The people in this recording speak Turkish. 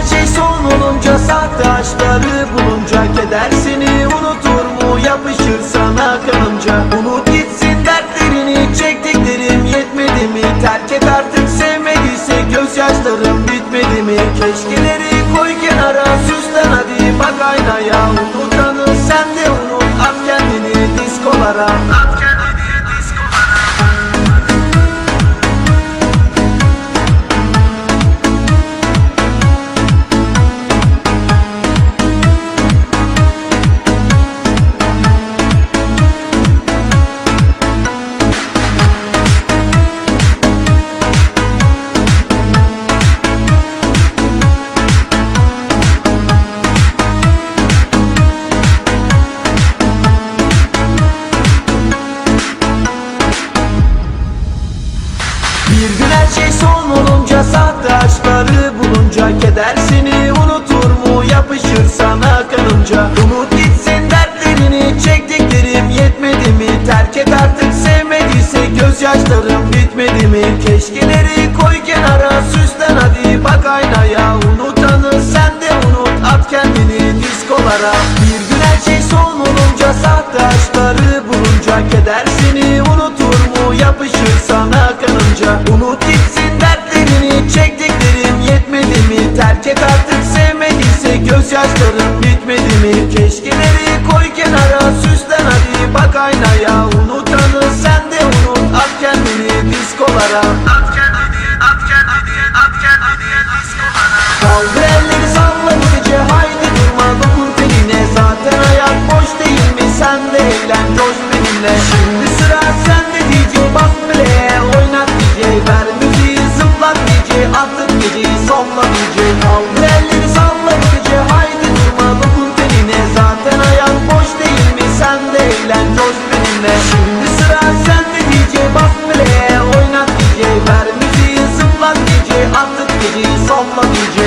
Her şey son olunca Sartaşları bulunca Keder seni unutur mu? Yapışır sana kanınca Unut gitsin dertlerini Çektiklerim yetmedi mi? Terk et artık her şey son olunca Sahte aşkları bulunca Keder seni unutur mu? Yapışır sana kanınca. Unut gitsin dertlerini Çektiklerim yetmedi mi? Terk et artık sevmediyse Gözyaşlarım bitmedi mi? Keşkeleri koy kenara Süslen hadi bak aynaya. Unutanı sen de unut At kendini diskolara Çektiklerim yetmedi mi? Terk et artık sevmediyse Gözyaşlarım bitmedi mi? Keşkeleri koy kenara Süslen hadi bak aynaya Unutanı sen de unut At kendini diskolara At kendini, at kendini, at kendini diskolara Kaldır elleri salla Haydi durma dokun teline Zaten hayat boş değil mi? Sen de benimle Şimdi sıra sende diyecek gece artık gece sonla gece kaldır elleri salla gece. Haydi cuma dokun tenine. Zaten ayak boş değil mi? Sen de eğlen coş benimle. Şimdi sıra sende DJ bas bile oynat DJ ver müziği zıplat gece artık gece sonla gece